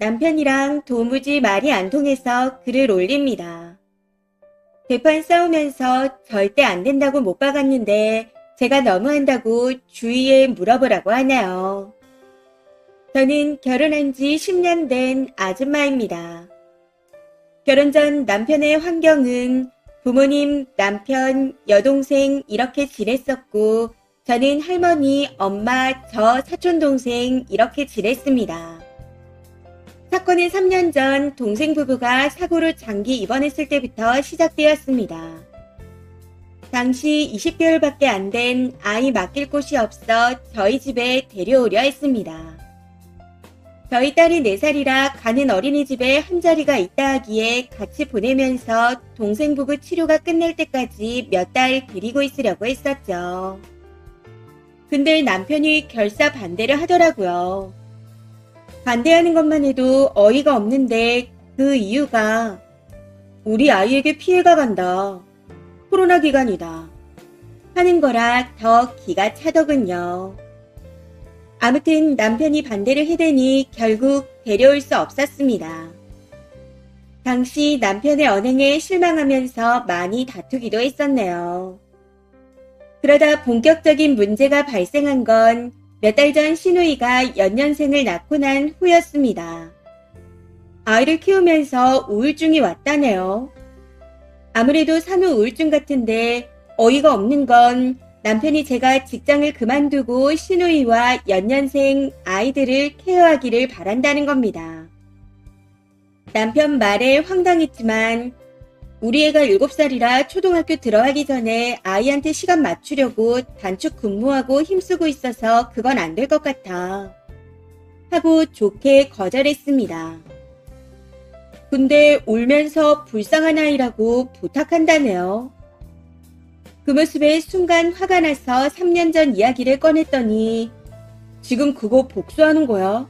남편이랑 도무지 말이 안 통해서 글을 올립니다. 대판 싸우면서 절대 안 된다고 못 박았는데 제가 너무한다고 주위에 물어보라고 하네요. 저는 결혼한 지 10년 된 아줌마입니다. 결혼 전 남편의 환경은 부모님, 남편, 여동생 이렇게 지냈었고 저는 할머니, 엄마, 저 사촌동생 이렇게 지냈습니다. 사건은 3년 전 동생 부부가 사고로 장기 입원했을 때부터 시작되었습니다. 당시 20개월밖에 안 된 아이 맡길 곳이 없어 저희 집에 데려오려 했습니다. 저희 딸이 4살이라 가는 어린이집에 한 자리가 있다 하기에 같이 보내면서 동생 부부 치료가 끝날 때까지 몇 달 데리고 있으려고 했었죠. 근데 남편이 결사 반대를 하더라고요. 반대하는 것만 해도 어이가 없는데 그 이유가 우리 아이에게 피해가 간다. 코로나 기간이다. 하는 거라 더 기가 차더군요. 아무튼 남편이 반대를 해대니 결국 데려올 수 없었습니다. 당시 남편의 언행에 실망하면서 많이 다투기도 했었네요. 그러다 본격적인 문제가 발생한 건 몇 달 전 신우이가 연년생을 낳고 난 후였습니다. 아이를 키우면서 우울증이 왔다네요. 아무래도 산후 우울증 같은데 어이가 없는 건 남편이 제가 직장을 그만두고 신우이와 연년생 아이들을 케어하기를 바란다는 겁니다. 남편 말에 황당했지만 우리 애가 7살이라 초등학교 들어가기 전에 아이한테 시간 맞추려고 단축 근무하고 힘쓰고 있어서 그건 안 될 것 같아. 하고 좋게 거절했습니다. 근데 울면서 불쌍한 아이라고 부탁한다네요. 그 모습에 순간 화가 나서 3년 전 이야기를 꺼냈더니 지금 그거 복수하는 거야?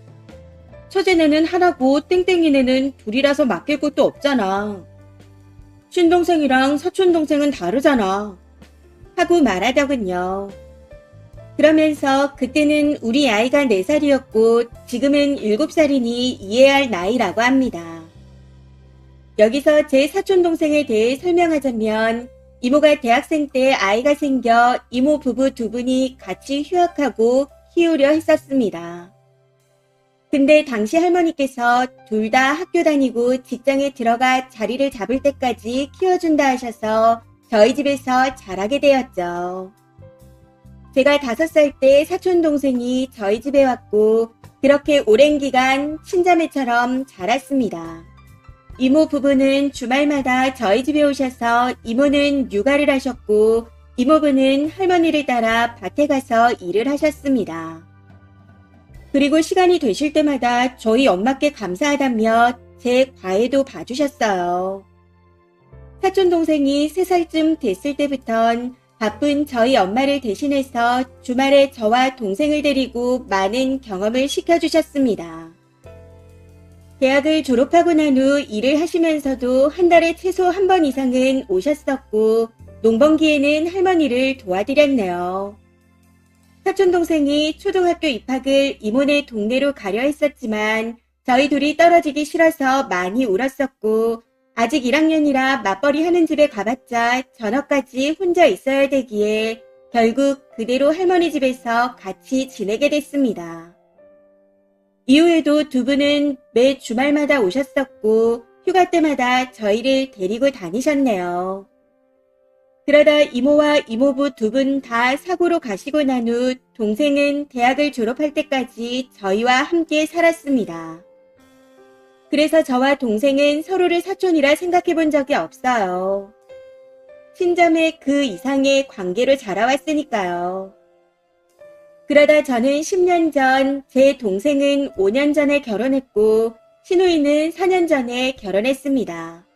처제네는 하나고 땡땡이네는 둘이라서 맡길 것도 없잖아. 친동생이랑 사촌동생은 다르잖아. 하고 말하더군요. 그러면서 그때는 우리 아이가 4살이었고 지금은 7살이니 이해할 나이라고 합니다. 여기서 제 사촌동생에 대해 설명하자면 이모가 대학생 때 아이가 생겨 이모 부부 두 분이 같이 휴학하고 키우려 했었습니다. 근데 당시 할머니께서 둘 다 학교 다니고 직장에 들어가 자리를 잡을 때까지 키워준다 하셔서 저희 집에서 자라게 되었죠. 제가 다섯 살 때 사촌 동생이 저희 집에 왔고 그렇게 오랜 기간 친자매처럼 자랐습니다. 이모 부부는 주말마다 저희 집에 오셔서 이모는 육아를 하셨고 이모부는 할머니를 따라 밭에 가서 일을 하셨습니다. 그리고 시간이 되실 때마다 저희 엄마께 감사하다며 제 과외도 봐주셨어요. 사촌 동생이 3살쯤 됐을 때부턴 바쁜 저희 엄마를 대신해서 주말에 저와 동생을 데리고 많은 경험을 시켜주셨습니다. 대학을 졸업하고 난 후 일을 하시면서도 한 달에 최소 한 번 이상은 오셨었고 농번기에는 할머니를 도와드렸네요. 사촌 동생이 초등학교 입학을 이모네 동네로 가려 했었지만 저희 둘이 떨어지기 싫어서 많이 울었었고 아직 1학년이라 맞벌이 하는 집에 가봤자 저녁까지 혼자 있어야 되기에 결국 그대로 할머니 집에서 같이 지내게 됐습니다. 이후에도 두 분은 매 주말마다 오셨었고 휴가 때마다 저희를 데리고 다니셨네요. 그러다 이모와 이모부 두 분 다 사고로 가시고 난 후 동생은 대학을 졸업할 때까지 저희와 함께 살았습니다. 그래서 저와 동생은 서로를 사촌이라 생각해 본 적이 없어요. 친자매 그 이상의 관계로 자라왔으니까요. 그러다 저는 10년 전, 제 동생은 5년 전에 결혼했고, 신우이는 4년 전에 결혼했습니다.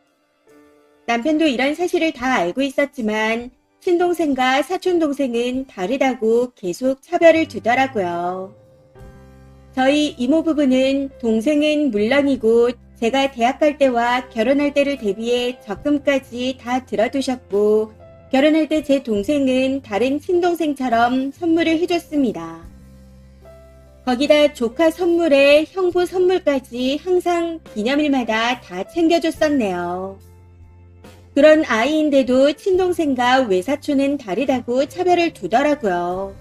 남편도 이런 사실을 다 알고 있었지만, 친동생과 사촌동생은 다르다고 계속 차별을 두더라고요. 저희 이모 부부는 동생은 물론이고 제가 대학 갈 때와 결혼할 때를 대비해 적금까지 다 들어두셨고 결혼할 때 제 동생은 다른 친동생처럼 선물을 해줬습니다. 거기다 조카 선물에 형부 선물까지 항상 기념일마다 다 챙겨줬었네요. 그런 아이인데도 친동생과 외사촌은 다르다고 차별을 두더라고요.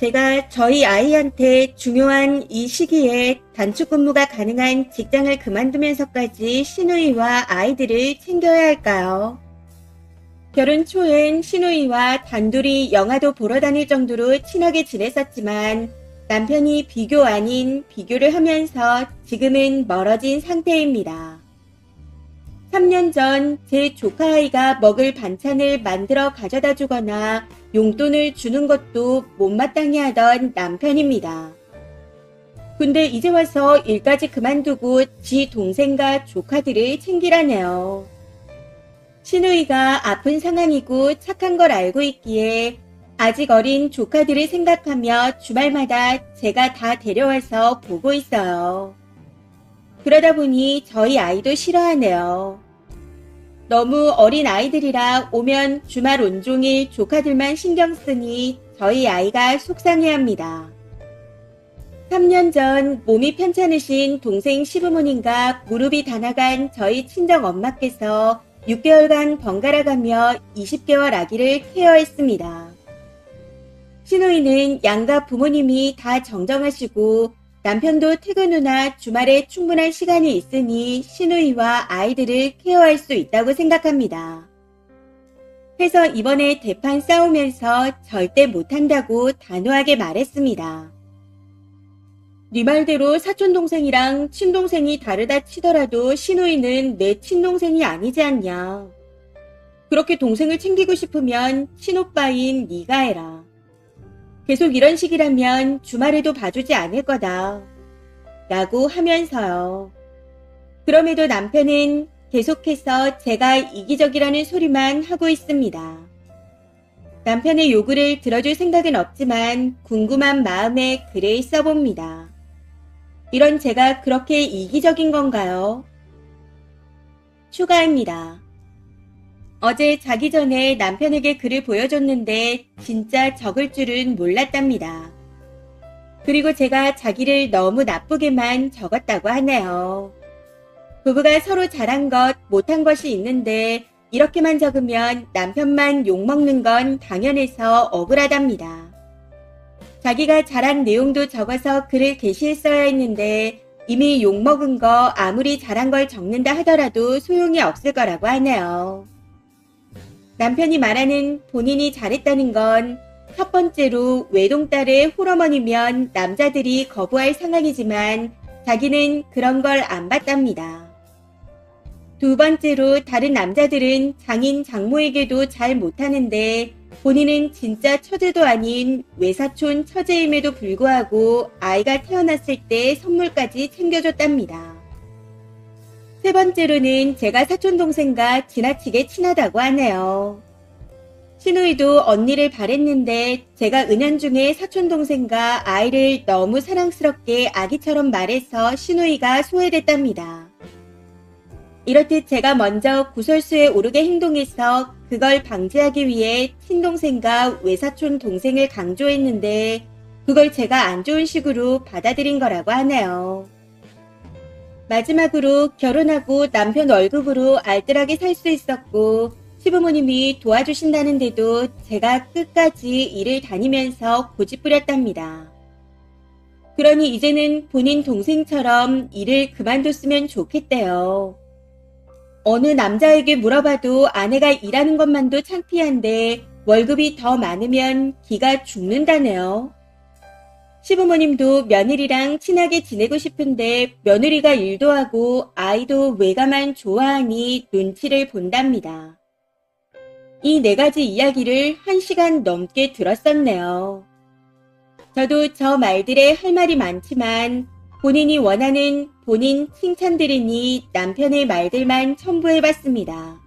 제가 저희 아이한테 중요한 이 시기에 단축 근무가 가능한 직장을 그만두면서까지 시누이와 아이들을 챙겨야 할까요? 결혼 초엔 시누이와 단둘이 영화도 보러 다닐 정도로 친하게 지냈었지만 남편이 비교 아닌 비교를 하면서 지금은 멀어진 상태입니다. 3년 전 제 조카 아이가 먹을 반찬을 만들어 가져다 주거나 용돈을 주는 것도 못마땅해 하던 남편입니다. 근데 이제 와서 일까지 그만두고 지 동생과 조카들을 챙기라네요. 신우이가 아픈 상황이고 착한 걸 알고 있기에 아직 어린 조카들을 생각하며 주말마다 제가 다 데려와서 보고 있어요. 그러다 보니 저희 아이도 싫어하네요. 너무 어린 아이들이라 오면 주말 온종일 조카들만 신경 쓰니 저희 아이가 속상해합니다. 3년 전 몸이 편찮으신 동생 시부모님과 무릎이 다 나간 저희 친정 엄마께서 6개월간 번갈아 가며 20개월 아기를 케어했습니다. 신우이는 양가 부모님이 다 정정하시고 남편도 퇴근 후나 주말에 충분한 시간이 있으니 신우이와 아이들을 케어할 수 있다고 생각합니다. 해서 이번에 대판 싸우면서 절대 못한다고 단호하게 말했습니다. 네 말대로 사촌동생이랑 친동생이 다르다 치더라도 신우이는 내 친동생이 아니지 않냐. 그렇게 동생을 챙기고 싶으면 친오빠인 네가 해라. 계속 이런 식이라면 주말에도 봐주지 않을 거다. 라고 하면서요. 그럼에도 남편은 계속해서 제가 이기적이라는 소리만 하고 있습니다. 남편의 요구를 들어줄 생각은 없지만 궁금한 마음에 글을 써봅니다. 이런 제가 그렇게 이기적인 건가요? 추가입니다. 어제 자기 전에 남편에게 글을 보여줬는데 진짜 적을 줄은 몰랐답니다. 그리고 제가 자기를 너무 나쁘게만 적었다고 하네요. 부부가 서로 잘한 것, 못한 것이 있는데 이렇게만 적으면 남편만 욕먹는 건 당연해서 억울하답니다. 자기가 잘한 내용도 적어서 글을 게시했어야 했는데 이미 욕먹은 거 아무리 잘한 걸 적는다 하더라도 소용이 없을 거라고 하네요. 남편이 말하는 본인이 잘했다는 건 첫 번째로 외동딸의 홀어머니면 남자들이 거부할 상황이지만 자기는 그런 걸 안 봤답니다. 두 번째로 다른 남자들은 장인 장모에게도 잘 못하는데 본인은 진짜 처제도 아닌 외사촌 처제임에도 불구하고 아이가 태어났을 때 선물까지 챙겨줬답니다. 세 번째로는 제가 사촌동생과 지나치게 친하다고 하네요. 신우이도 언니를 바랬는데 제가 은연중에 사촌동생과 아이를 너무 사랑스럽게 아기처럼 말해서 신우이가 소외됐답니다. 이렇듯 제가 먼저 구설수에 오르게 행동해서 그걸 방지하기 위해 친동생과 외사촌 동생을 강조했는데 그걸 제가 안 좋은 식으로 받아들인 거라고 하네요. 마지막으로 결혼하고 남편 월급으로 알뜰하게 살 수 있었고 시부모님이 도와주신다는데도 제가 끝까지 일을 다니면서 고집부렸답니다. 그러니 이제는 본인 동생처럼 일을 그만뒀으면 좋겠대요. 어느 남자에게 물어봐도 아내가 일하는 것만도 창피한데 월급이 더 많으면 기가 죽는다네요. 시부모님도 며느리랑 친하게 지내고 싶은데 며느리가 일도 하고 아이도 외가만 좋아하니 눈치를 본답니다. 이 네 가지 이야기를 한 시간 넘게 들었었네요. 저도 저 말들에 할 말이 많지만 본인이 원하는 본인 칭찬들이니 남편의 말들만 첨부해봤습니다.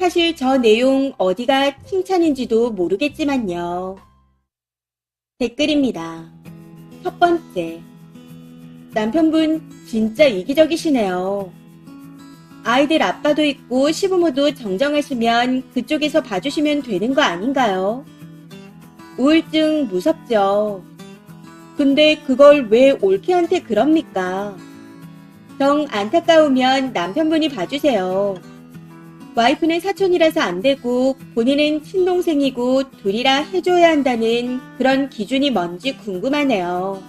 사실 저 내용 어디가 칭찬인지도 모르겠지만요. 댓글입니다. 첫 번째. 남편분 진짜 이기적이시네요. 아이들 아빠도 있고 시부모도 정정하시면 그쪽에서 봐주시면 되는 거 아닌가요? 우울증 무섭죠. 근데 그걸 왜 올케한테 그럽니까? 정 안타까우면 남편분이 봐주세요. 와이프는 사촌이라서 안 되고 본인은 친동생이고 둘이라 해줘야 한다는 그런 기준이 뭔지 궁금하네요.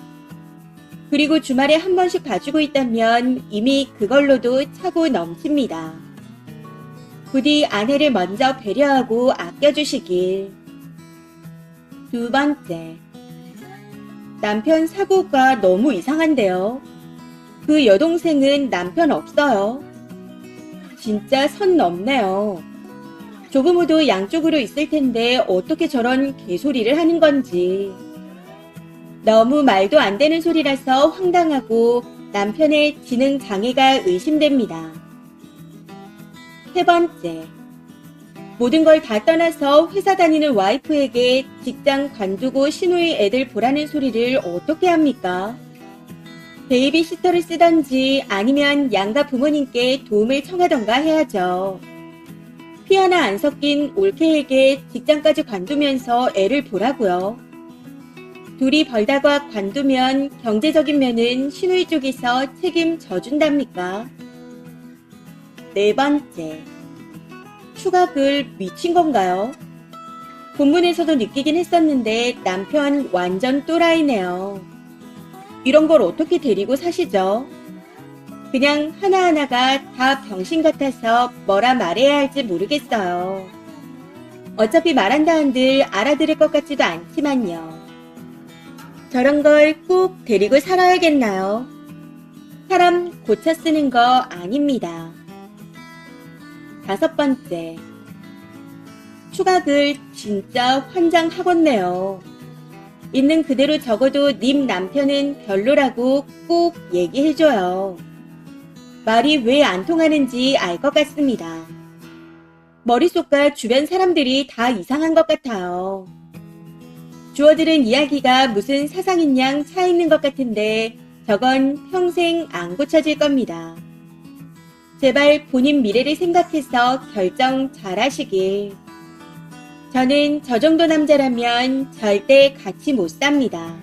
그리고 주말에 한 번씩 봐주고 있다면 이미 그걸로도 차고 넘칩니다. 부디 아내를 먼저 배려하고 아껴주시길. 두 번째. 남편 사고가 너무 이상한데요. 그 여동생은 남편 없어요. 진짜 선 넘네요. 조부모도 양쪽으로 있을 텐데 어떻게 저런 개소리를 하는 건지. 너무 말도 안 되는 소리라서 황당하고 남편의 지능 장애가 의심됩니다. 세 번째. 모든 걸 다 떠나서 회사 다니는 와이프에게 직장 관두고 시누이 애들 보라는 소리를 어떻게 합니까? 베이비시터를 쓰던지 아니면 양가 부모님께 도움을 청하던가 해야죠. 피 하나 안 섞인 올케에게 직장까지 관두면서 애를 보라고요. 둘이 벌다가 관두면 경제적인 면은 시누이 쪽에서 책임져 준답니까? 네 번째. 추가글 미친 건가요? 본문에서도 느끼긴 했었는데 남편 완전 또라이네요. 이런 걸 어떻게 데리고 사시죠? 그냥 하나하나가 다 병신 같아서 뭐라 말해야 할지 모르겠어요. 어차피 말한다 한들 알아들을 것 같지도 않지만요. 저런 걸 꼭 데리고 살아야겠나요? 사람 고쳐 쓰는 거 아닙니다. 다섯 번째. 추가글 진짜 환장하겠네요. 있는 그대로 적어도 님 남편은 별로라고 꼭 얘기해줘요. 말이 왜 안 통하는지 알 것 같습니다. 머릿속과 주변 사람들이 다 이상한 것 같아요. 주어들은 이야기가 무슨 사상인 양 차 있는 것 같은데 저건 평생 안 고쳐질 겁니다. 제발 본인 미래를 생각해서 결정 잘 하시길. 저는 저 정도 남자라면 절대 같이 못 삽니다.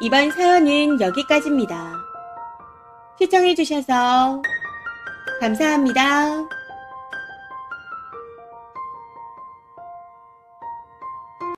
이번 사연은 여기까지입니다. 시청해주셔서 감사합니다.